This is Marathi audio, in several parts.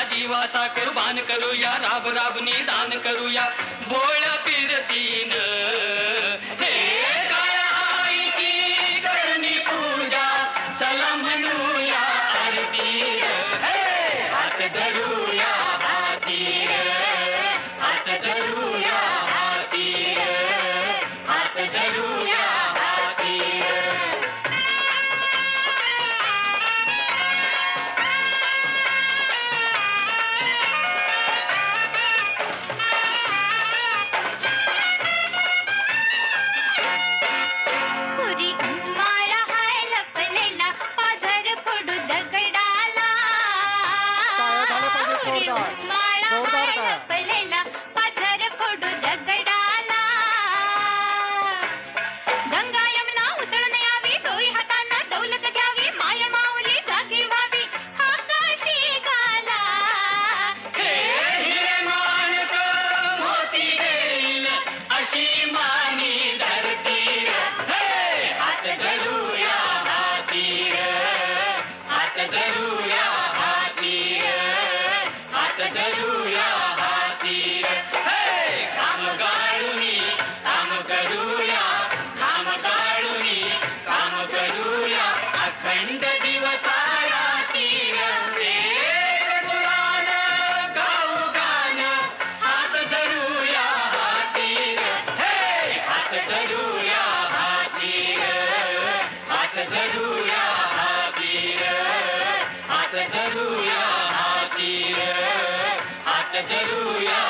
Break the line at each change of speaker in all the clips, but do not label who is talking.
या जीवाचा कुर्बान करूया राब राबनी दान करूया. भोळ्या फिरतीन Thank you.
Aleluia.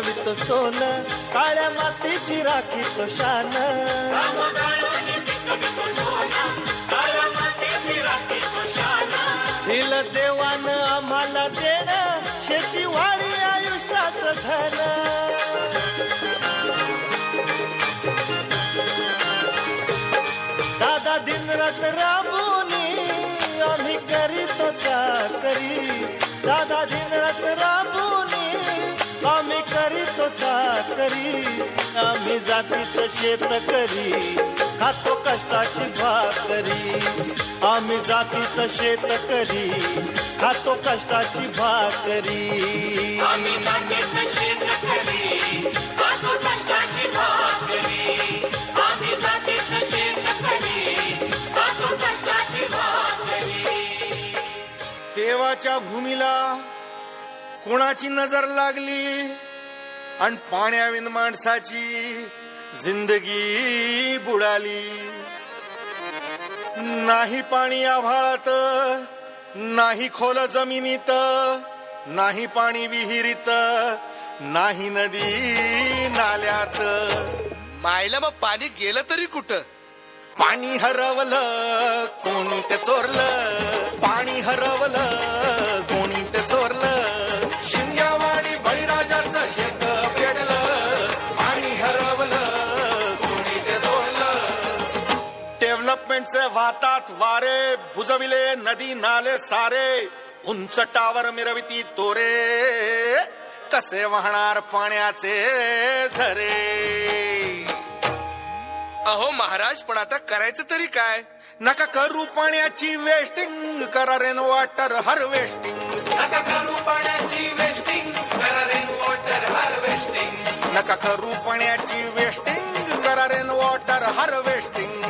गाळून सोन काळ्या मातीची राखी तो शान. दिल देवान आम्हाला देण शेती वाढी आयुष्यात धन. दादा दिनरात राबूनी आम्ही करीतो चाकरी. दादा दिन चाकरी आम्ही जातीचं शेतकरी खातो कष्टाची भाकरी. आम्ही जातीचं खातो कष्टाची भाकरी.
आम्ही जातीचं शेतकरी खातो कष्टाची भाकरी. आम्ही जातीचं शेतकरी खातो कष्टाची भाकरी.
देवाच्या भूमीला कोणाची नजर लागली?
आणि पाण्याविन माणसाची जिंदगी बुडाली. नाही पाणी आभाळात नाही खोल जमिनीत नाही पाणी विहिरीत नाही नदी नाल्यात.
मायला मग पाणी गेलं तरी कुठं?
पाणी हरवलं कोणी ते चोरलं. पाणी हरवलं कोणी ते चोरलं. डेव्हलपमेंटचे वाहतात वारे बुजविले नदी नाले सारे उंच टावर मिरविती तोरे कसे वाहणार पाण्याचे झरे
अहो महाराज पण आता करायचं तरी काय?
नका करू पाण्याची वेस्टिंग करा रेन वॉटर हार्वेस्टिंग नका करू पाण्याची वेस्टिंग करा रेन वॉटर हार्वेस्टिंग नका करू पाण्याची वेस्टिंग करा रेन वॉटर हार्वेस्टिंग